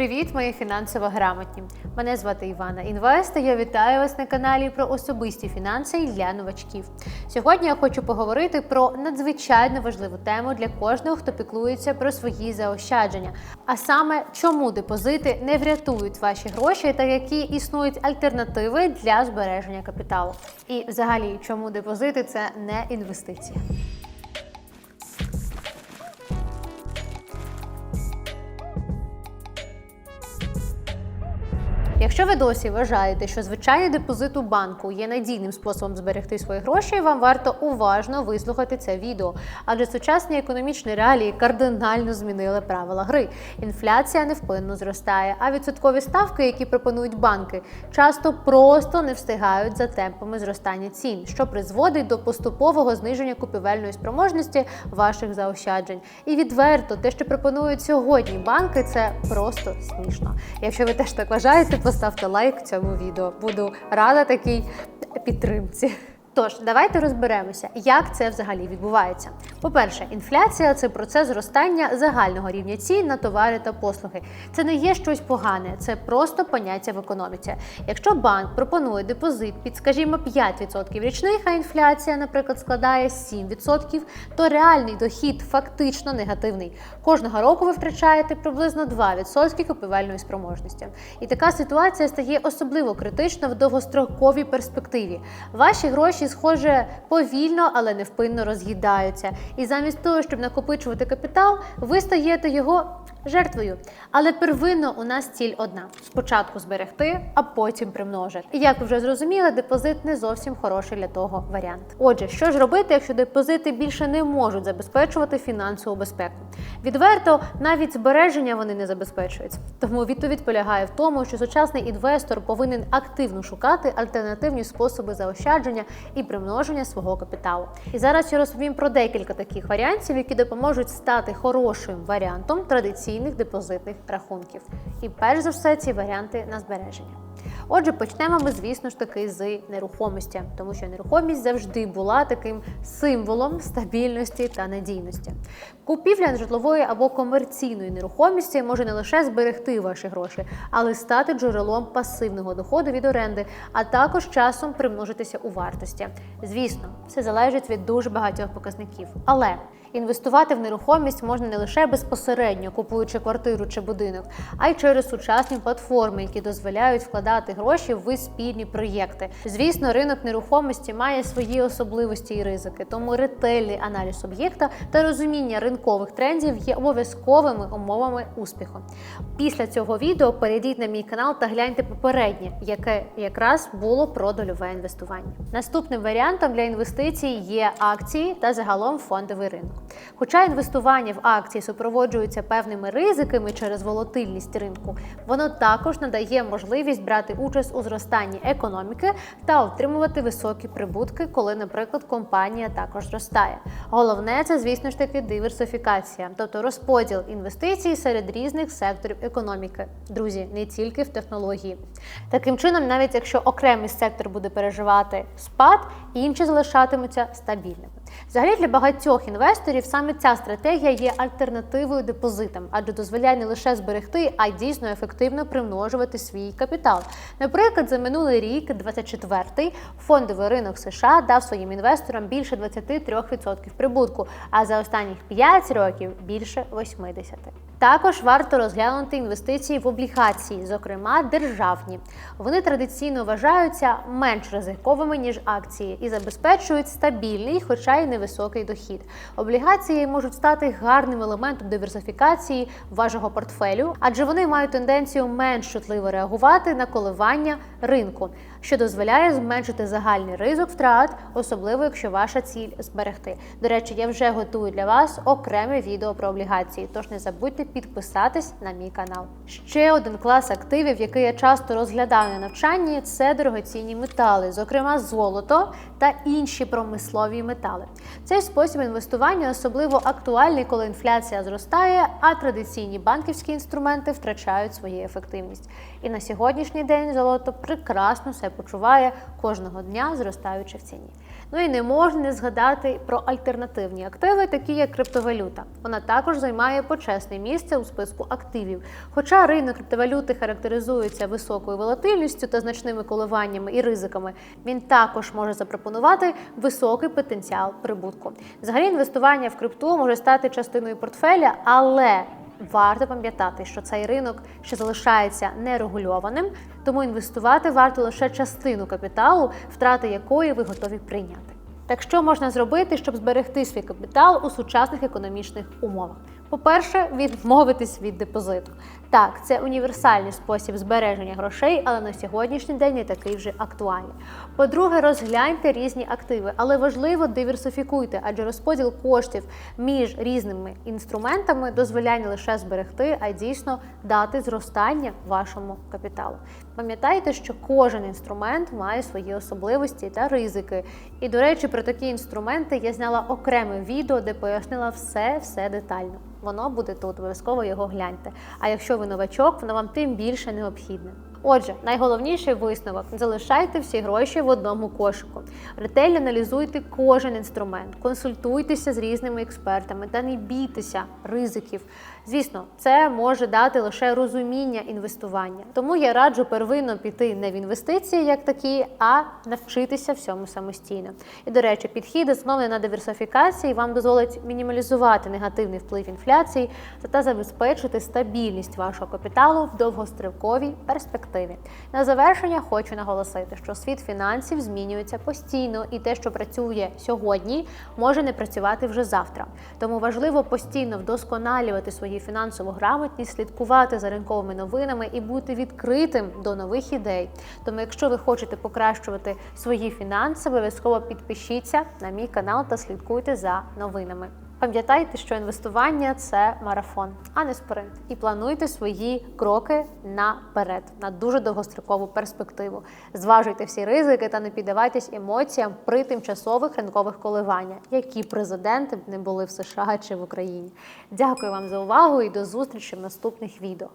Привіт, мої фінансово грамотні! Мене звати Івана Інвест. Я вітаю вас на каналі про особисті фінанси для новачків. Сьогодні я хочу поговорити про надзвичайно важливу тему для кожного, хто піклується про свої заощадження. А саме, чому депозити не врятують ваші гроші та які існують альтернативи для збереження капіталу. І, взагалі, чому депозити це не інвестиція. Якщо ви досі вважаєте, що звичайний депозит у банку є надійним способом зберегти свої гроші, вам варто уважно вислухати це відео, адже сучасні економічні реалії кардинально змінили правила гри. Інфляція невпинно зростає, а відсоткові ставки, які пропонують банки, часто просто не встигають за темпами зростання цін, що призводить до поступового зниження купівельної спроможності ваших заощаджень. І відверто, те, що пропонують сьогодні банки, це просто смішно. Якщо ви теж так вважаєте, поставте лайк цьому відео. Буду рада такій підтримці. Тож, давайте розберемося, як це взагалі відбувається. По-перше, інфляція це процес зростання загального рівня цін на товари та послуги. Це не є щось погане, це просто поняття в економіці. Якщо банк пропонує депозит під, скажімо, 5% річних, а інфляція, наприклад, складає 7%, то реальний дохід фактично негативний. Кожного року ви втрачаєте приблизно 2% купівельної спроможності. І така ситуація стає особливо критична в довгостроковій перспективі. Ваші гроші, схоже, повільно, але невпинно роз'їдаються. І замість того, щоб накопичувати капітал, ви стаєте його жертвою. Але первинно у нас ціль одна: спочатку зберегти, а потім примножити. І як ви вже зрозуміли, депозит не зовсім хороший для того варіант. Отже, що ж робити, якщо депозити більше не можуть забезпечувати фінансову безпеку? Відверто, навіть збереження вони не забезпечують. Тому відповідь полягає в тому, що сучасний інвестор повинен активно шукати альтернативні способи заощадження і примноження свого капіталу. І зараз я розповім про декілька таких варіантів, які допоможуть стати хорошим варіантом традиційних депозитних рахунків. І перш за все, ці варіанти на збереження. Отже, почнемо ми, звісно ж таки, з нерухомості, тому що нерухомість завжди була таким символом стабільності та надійності. Купівля житлової або комерційної нерухомості може не лише зберегти ваші гроші, але стати джерелом пасивного доходу від оренди, а також часом примножитися у вартості. Звісно, все залежить від дуже багатьох показників. Але Інвестувати в нерухомість можна не лише безпосередньо купуючи квартиру чи будинок, а й через сучасні платформи, які дозволяють вкладати гроші в спільні проєкти. Звісно, ринок нерухомості має свої особливості і ризики, тому ретельний аналіз об'єкта та розуміння ринкових трендів є обов'язковими умовами успіху. Після цього відео перейдіть на мій канал та гляньте попереднє, яке якраз було про дольове інвестування. Наступним варіантом для інвестицій є акції та загалом фондовий ринок. Хоча інвестування в акції супроводжується певними ризиками через волатильність ринку, воно також надає можливість брати участь у зростанні економіки та отримувати високі прибутки, коли, наприклад, компанія також зростає. Головне це, звісно ж таки, диверсифікація, тобто розподіл інвестицій серед різних секторів економіки. Друзі, не тільки в технології. Таким чином, навіть якщо окремий сектор буде переживати спад, інші залишатимуться стабільними. Взагалі для багатьох інвесторів саме ця стратегія є альтернативою депозитам, адже дозволяє не лише зберегти, а й дійсно ефективно примножувати свій капітал. Наприклад, за минулий рік, 24-й, фондовий ринок США дав своїм інвесторам більше 23% прибутку, а за останніх 5 років більше 80%. Також варто розглянути інвестиції в облігації, зокрема державні. Вони традиційно вважаються менш ризиковими ніж акції і забезпечують стабільний, хоча й невисокий дохід. Облігації можуть стати гарним елементом диверсифікації вашого портфелю, адже вони мають тенденцію менш чутливо реагувати на коливання ринку, що дозволяє зменшити загальний ризик втрат, особливо якщо ваша ціль зберегти. До речі, я вже готую для вас окреме відео про облігації, тож не забудьте підписатись на мій канал. Ще один клас активів, який я часто розглядаю на навчанні, це дорогоцінні метали, зокрема золото та інші промислові метали. Цей спосіб інвестування особливо актуальний, коли інфляція зростає, а традиційні банківські інструменти втрачають свою ефективність. І на сьогоднішній день золото прекрасно себе почуває кожного дня, зростаючи в ціні. Ну і не можна не згадати про альтернативні активи, такі як криптовалюта. Вона також займає почесне місце у списку активів. Хоча ринок криптовалюти характеризується високою волатильністю та значними коливаннями і ризиками, він також може запропонувати високий потенціал прибутку. Взагалі, інвестування в крипту може стати частиною портфеля, але Варто пам'ятати, що цей ринок ще залишається нерегульованим, тому інвестувати варто лише частину капіталу, втрати якої ви готові прийняти. Так що можна зробити, щоб зберегти свій капітал у сучасних економічних умовах? По-перше, відмовитись від депозиту. Так, це універсальний спосіб збереження грошей, але на сьогоднішній день не такий вже актуальний. По-друге, розгляньте різні активи, але важливо диверсифікуйте, адже розподіл коштів між різними інструментами дозволяє не лише зберегти, а й дійсно дати зростання вашому капіталу. Пам'ятайте, що кожен інструмент має свої особливості та ризики. І, до речі, про такі інструменти я зняла окреме відео, де пояснила все, все детально. Воно буде тут, обов'язково його гляньте. А якщо ви новачок, воно вам тим більше необхідне. Отже, найголовніший висновок: залишайте всі гроші в одному кошику. Ретельно аналізуйте кожен інструмент, консультуйтеся з різними експертами та не бійтеся ризиків. Звісно, це може дати лише розуміння інвестування. Тому я раджу первинно піти не в інвестиції як такі, а навчитися всьому самостійно. І до речі, підхід оснований на диверсифікації вам дозволить мінімалізувати негативний вплив інфляції та забезпечити стабільність вашого капіталу в довгостроковій перспективі. На завершення хочу наголосити, що світ фінансів змінюється постійно, і те, що працює сьогодні, може не працювати вже завтра. Тому важливо постійно вдосконалювати свою фінансову грамотність, слідкувати за ринковими новинами і бути відкритим до нових ідей. Тому, якщо ви хочете покращувати свої фінанси, обов'язково підпишіться на мій канал та слідкуйте за новинами. Пам'ятайте, що інвестування це марафон, а не спринт. І плануйте свої кроки наперед, на дуже довгострокову перспективу. Зважуйте всі ризики та не піддавайтесь емоціям при тимчасових ринкових коливаннях, які президенти б не були в США чи в Україні. Дякую вам за увагу і до зустрічі в наступних відео.